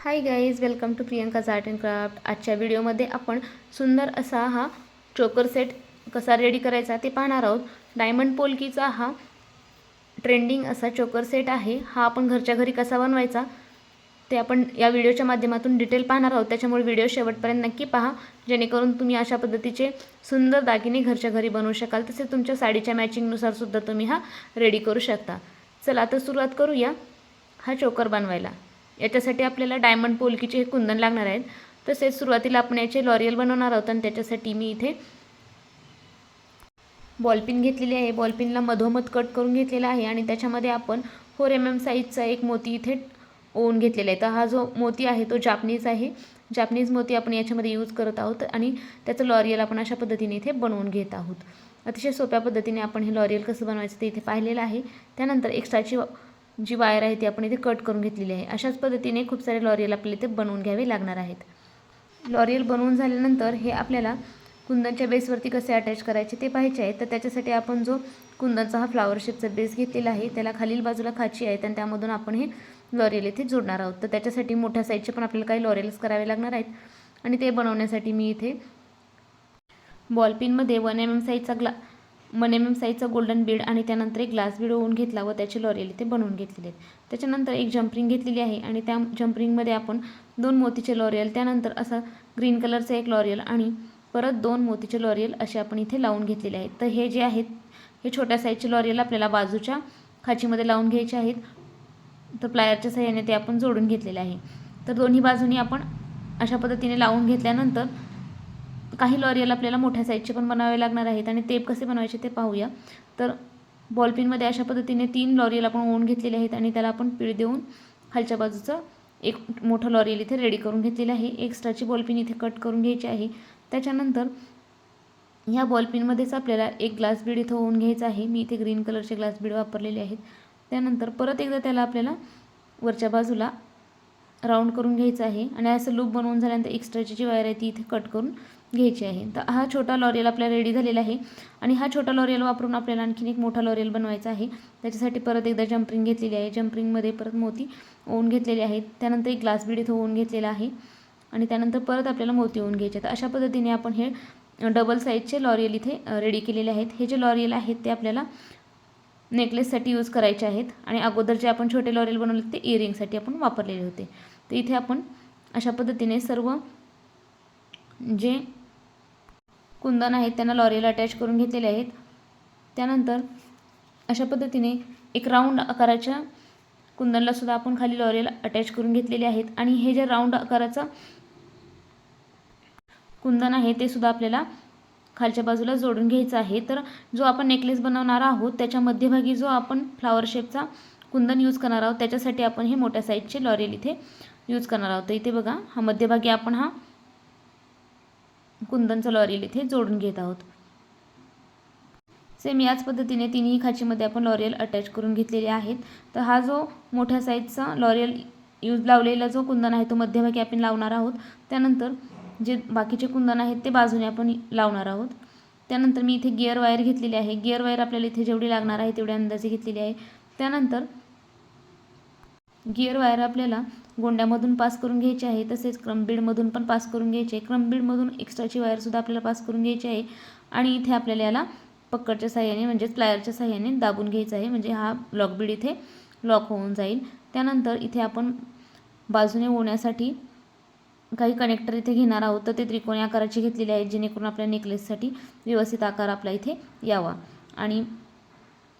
Hi guys welcome to Priyanka's art and craft आजच्या व्हिडिओमध्ये आपण सुंदर असा हा चोकर सेट कसा रेडी करायचा ते पाहणार आहोत. डायमंड पोलकीचा हा ट्रेंडिंग असा चोकर सेट आहे. हा आपण घरच्या घरी कसा बनवायचा ते आपण या व्हिडिओच्या माध्यमातून डिटेल पाहणार आहोत. त्याच्यामुळे व्हिडिओ शेवटपर्यंत नक्की पहा. जेणेकरून तुम्ही अशा पद्धतीचे सुंदर दागिने घरच्या घरी बनवू शकाल. तसेच तुमच्या साडीच्या मॅचिंगनुसार सुद्धा तुम्ही हा रेडी करू शकता. चला आता सुरुवात करूया हा चोकर बनवायला. याच्यासाठी आपल्याला डायमंड पोलकीचे हे कुंदन लागणार आहेत. तसेच सुरुवातीला आपण याचे लॉरियल बनवणार आहोत आणि त्याच्यासाठी मी इथे बॉलपिन घेतलेली आहे. बॉलपिनला मधोमध कट करून घेतलेला आहे आणि त्याच्यामध्ये आपण फोर एम एम साईजचा एक मोती इथे ओवून घेतलेला आहे. तर हा जो मोती आहे तो जापनीज आहे. जापनीज मोती आपण याच्यामध्ये यूज करत आहोत आणि त्याचं लॉरियल आपण अशा पद्धतीने इथे बनवून घेत आहोत. अतिशय सोप्या पद्धतीने आपण हे लॉरियल कसं बनवायचं ते इथे पाहिलेलं आहे. त्यानंतर एक्स्ट्राची जी वायर आहे ती आपण इथे कट करून घेतलेली आहे. अशाच पद्धतीने खूप सारे लॉरियल आपल्याला इथे बनवून घ्यावे लागणार आहेत. लॉरियल बनवून झाल्यानंतर हे आपल्याला कुंदनच्या बेसवरती कसे अटॅच करायचे ते पाहायचे आहे. तर त्याच्यासाठी आपण जो कुंदनचा हा फ्लावर शेपचा बेस घेतलेला आहे त्याला खालील बाजूला खाची आहेत आणि त्यामधून आपण हे लॉरियल इथे जोडणार आहोत. तर त्याच्यासाठी मोठ्या साईजचे पण आपल्याला काही लॉरियल्स करावे लागणार आहेत. आणि ते बनवण्यासाठी मी इथे बॉलपिनमध्ये वन एम एम साईजचा ग्ला वन एम एम साईजचा गोल्डन बीड आणि त्यानंतर एक ग्लास बीड होऊन घेतला व त्याचे लॉरियल इथे बनवून घेतलेले आहेत. त्याच्यानंतर एक जम्परिंग घेतलेली आहे आणि त्या जम्परिंगमध्ये आपण दोन मोतीचे लॉरियल त्यानंतर असं ग्रीन कलरचं एक लॉरियल आणि परत दोन मोतीचे लॉरियल असे आपण इथे लावून घेतलेले आहेत. तर हे जे आहेत हे छोट्या साईजचे लॉरियल आपल्याला बाजूच्या खाचीमध्ये लावून घ्यायचे आहेत. तर प्लायरच्या सहाय्याने ते आपण जोडून घेतलेले आहे. तर दोन्ही बाजूनी आपण अशा पद्धतीने लावून घेतल्यानंतर काही लॉरियल आपल्याला मोठ्या साईजचे पण बनावे लागणार आहेत आणि टेप कसे बनवायचे ते पाहूया. तर बॉलपिनमध्ये अशा पद्धतीने तीन लॉरियल आपण ओन घेतलेले आहेत आणि त्याला आपण पीळ देऊन खालच्या बाजूचं एक मोठं लॉरियल इथे रेडी करून घेतलेलं आहे. एक्स्ट्राची बॉलपिन इथे कट करून घ्यायची आहे. त्याच्यानंतर ह्या बॉलपिनमध्येच आपल्याला एक ग्लास बीड इथं होऊन घ्यायचं आहे. मी इथे ग्रीन कलरचे ग्लास बीड वापरलेले आहेत. त्यानंतर परत एकदा त्याला आपल्याला वरच्या बाजूला राऊंड करून घ्यायचं आहे. आणि असं लूप बनवून झाल्यानंतर एक्स्ट्राची जी वायर आहे ती इथे कट करून घ्यायची आहे. तर हा छोटा लॉरियल आपल्या रेडी झालेला आहे. आणि हा छोटा लॉरियल वापरून आपल्याला आणखीन एक मोठा लॉरियल बनवायचा आहे. त्याच्यासाठी परत एकदा जम्परिंग घेतलेली आहे. जम्परिंगमध्ये परत मोती ओवून घेतलेले आहेत. त्यानंतर एक ग्लास बीड इथं ओवून घेतलेला आहे. आणि त्यानंतर परत आपल्याला मोती ओवून घ्यायचे तर अशा पद्धतीने आपण हे डबल साईजचे लॉरियल इथे रेडी केलेले आहेत. हे जे लॉरियल आहेत ते आपल्याला नेकलेससाठी यूज करायचे आहेत. आणि अगोदर जे आपण छोटे लॉरियल बनवले ते इयरिंगसाठी आपण वापरलेले होते. तर इथे आपण अशा पद्धतीने सर्व जे कुंदन आहेत त्यांना लॉरीला अटॅच करून घेतलेले आहेत. त्यानंतर अशा पद्धतीने एक राऊंड आकाराच्या कुंदनला सुद्धा आपण खाली लॉरीला अटॅच करून घेतलेले आहेत. आणि हे जे राऊंड आकाराचं कुंदन आहे ते सुद्धा आपल्याला खालच्या बाजूला जोडून घ्यायचं आहे. तर जो आपण नेकलेस बनवणार आहोत त्याच्या मध्यभागी जो आपण फ्लावर शेपचा कुंदन यूज करणार आहोत त्याच्यासाठी आपण हे मोठ्या साईजचे लॉरेल इथे यूज करणार आहोत. तर इथे बघा हा मध्यभागी आपण हा कुंदनचं लॉरियल इथे जोडून घेत आहोत. सेम याच पद्धतीने तिन्ही खाचीमध्ये आपण लॉरियल अटॅच करून घेतलेले आहेत. तर हा जो मोठ्या साईजचा लॉरियल यूज लावलेला जो कुंदन आहे तो मध्यभागी आपण लावणार आहोत. त्यानंतर जे बाकीचे कुंदन आहेत ते बाजूने आपण लावणार आहोत. त्यानंतर मी इथे गिअर वायर घेतलेली आहे. गिअर वायर आपल्याला इथे जेवढी लागणार आहे तेवढी अंदाजे घेतलेली आहे. त्यानंतर गिअर वायर आपल्याला गोंड्यामधून पास करून घ्यायची आहे तसेच क्रमबीडमधून पण पास करून घ्यायची आहे. क्रमबीडमधून एक्स्ट्राची वायरसुद्धा आपल्याला पास करून घ्यायची आहे. आणि इथे आपल्याला याला पक्कडच्या साह्याने म्हणजेच प्लायरच्या साह्याने दाबून घ्यायचं आहे. म्हणजे हा लॉकबीड इथे लॉक होऊन जाईल. त्यानंतर इथे आपण बाजूने ओण्यासाठी काही कनेक्टर इथे घेणार आहोत. तर ते त्रिकोणी आकाराचे घेतलेले आहेत जेणेकरून आपल्या नेकलेससाठी व्यवस्थित आकार आपला इथे यावा. आणि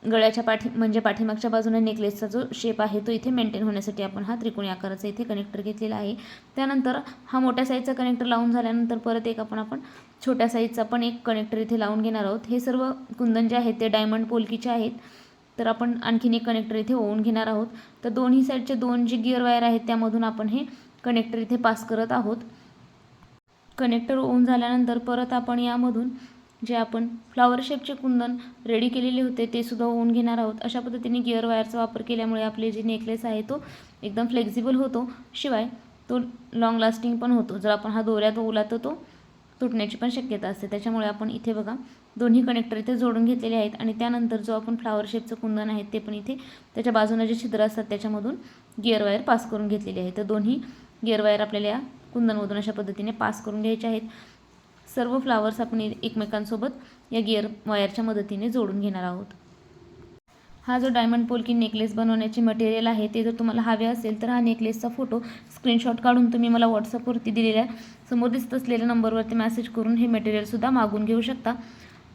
गळ्याच्या पाठी म्हणजे पाठीमागच्या बाजूने नेकलेसचा जो शेप आहे तो इथे मेंटेन होण्यासाठी आपण हा त्रिकोणी आकाराचा इथे कनेक्टर घेतलेला आहे. त्यानंतर हा मोठ्या साईजचा कनेक्टर लावून झाल्यानंतर परत एक आपण आपण छोट्या साईजचा पण एक कनेक्टर इथे लावून घेणार आहोत. हे सर्व कुंदन जे आहेत ते डायमंड पोलकीचे आहेत. तर आपण आणखीन एक कनेक्टर इथे ओवून घेणार आहोत. तर दोन्ही साईडचे दोन जे गिअर वायर आहेत त्यामधून आपण हे कनेक्टर इथे पास करत आहोत. कनेक्टर ओवून झाल्यानंतर परत आपण यामधून जे आपण फ्लावर शेपचे कुंदन रेडी केलेले होते ते सुद्धा ओवून घेणार आहोत. अशा पद्धतीने गिअर वायरचा वापर केल्यामुळे आपले जे नेकलेस आहे तो एकदम फ्लेक्झिबल होतो. शिवाय तो लॉंग लास्टिंग पण होतो. जर आपण हा दोऱ्यात ओवला तर तो तुटण्याची पण शक्यता असते. त्याच्यामुळे आपण इथे बघा दोन्ही कनेक्टर इथे जोडून घेतलेले आहेत आणि त्यानंतर जो आपण फ्लावर शेपचं कुंदन आहे ते पण इथे त्याच्या बाजूने जे छिद्र असतात त्याच्यामधून गिअर वायर पास करून घेतलेले आहे तर दोन्ही गिअर वायर आपल्याला या कुंदनमधून अशा पद्धतीने पास करून घ्यायचे आहेत. सर्व फ्लावर्स आपण एकमेकांसोबत या गिअर वायरच्या मदतीने जोडून घेणार आहोत. हा जो डायमंड पोलकी नेकलेस बनवण्याचे मटेरियल आहे ते जर तुम्हाला हवे असेल तर हा नेकलेसचा फोटो स्क्रीनशॉट काढून तुम्ही मला व्हॉट्सअपवरती दिलेल्या समोर दिसत असलेल्या नंबरवरती मेसेज करून हे मटेरियलसुद्धा मागून घेऊ शकता.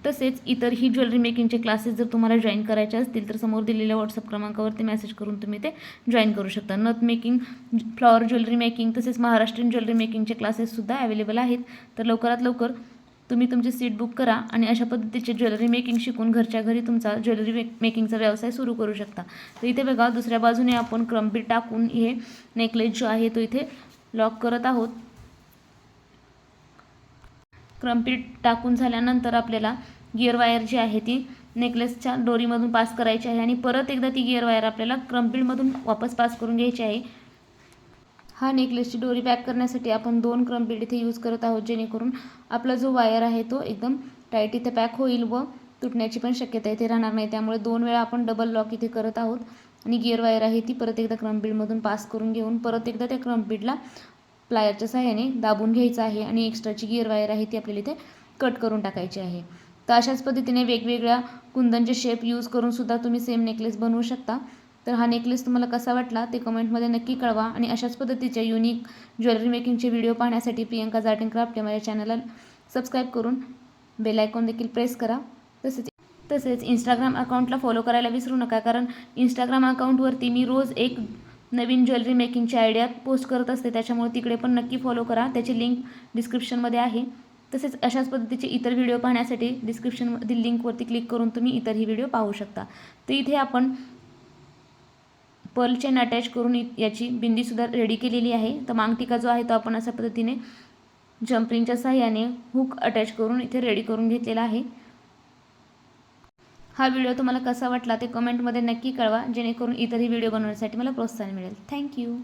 तसेच इतरही ज्वेलरी मेकिंगचे क्लासेस जर तुम्हाला जॉईन करायचे असतील तर समोर दिलेल्या व्हॉट्सअप क्रमांकावरती मेसेज करून तुम्ही ते जॉईन करू शकता. नथ मेकिंग फ्लॉवर ज्वेलरी मेकिंग तसेच महाराष्ट्रीयन ज्वेलरी मेकिंगचे क्लासेससुद्धा अवेलेबल आहेत. तर लवकरात लवकर तुम्ही तुमची सीट बुक करा आणि अशा पद्धतीचे ज्वेलरी मेकिंग शिकून घरच्या घरी तुमचा ज्वेलरी मेक मेकिंगचा व्यवसाय सुरू करू शकता. तर इथे बघा दुसऱ्या बाजूने आपण क्रम्पीट टाकून हे नेकलेस जो आहे तो इथे लॉक करत आहोत. क्रम्पीट टाकून झाल्यानंतर आपल्याला गिअर वायर जी आहे ती नेकलेसच्या दोरीमधून पास करायची आहे आणि परत एकदा ती गिअर वायर आपल्याला क्रम्पीटमधून वापस पास करून घ्यायची आहे. हा नेकलेसची डोरी पॅक करण्यासाठी आपण दोन क्रम्पीट इथे यूज करत आहोत जेणेकरून आपला जो वायर आहे तो एकदम टाईट इथे पॅक होईल व तुटण्याची पण शक्यता इथे राहणार नाही. त्यामुळे दोन वेळा आपण डबल लॉक इथे करत आहोत आणि गिअर वायर आहे ती परत एकदा क्रमपीडमधून पास करून घेऊन परत एकदा त्या क्रम्पीडला प्लायरच्या सहाय्याने दाबून घ्यायचं आहे आणि एक्स्ट्राची गिअर वायर आहे ती आपल्याला इथे कट करून टाकायची आहे. तर अशाच पद्धतीने वेगवेगळ्या कुंदनचे शेप यूज करूनसुद्धा तुम्ही सेम नेकलेस बनवू शकता. तर हा नेकलेस तुम्हाला कसा वाटला ते कमेंटमध्ये नक्की कळवा आणि अशाच पद्धतीच्या युनिक ज्वेलरी मेकिंगचे व्हिडिओ पाहण्यासाठी प्रियंका जार्टिंग क्राफ्ट या माझ्या चॅनलला सबस्क्राईब करून बेल आयकॉन देखील प्रेस करा. तसेच तसेच इंस्टाग्राम अकाउंटला फॉलो करायला विसरू नका कारण इंस्टाग्राम अकाउंटवरती मी रोज एक नवीन ज्वेलरी मेकिंगची आयडिया पोस्ट करत असते त्याच्यामुळे तिकडे पण नक्की फॉलो करा. त्याची लिंक डिस्क्रिप्शनमध्ये आहे. तसेच अशाच पद्धतीचे इतर व्हिडिओ पाहण्यासाठी डिस्क्रिप्शनमधील लिंकवरती क्लिक करून तुम्ही इतरही व्हिडिओ पाहू शकता. तर इथे आपण पर्ल चेन अटॅच करून इ- याची बिंदीसुद्धा रेडी केलेली आहे. तर मांगटिका जो आहे तो आपण अशा पद्धतीने जम्परिंगच्या सहाय्याने हुक अटॅच करून इथे रेडी करून घेतलेला आहे. हा व्हिडिओ तुम्हाला कसा वाटला ते कमेंटमध्ये नक्की कळवा जेणेकरून इतरही व्हिडिओ बनवण्यासाठी मला प्रोत्साहन मिळेल. थँक्यू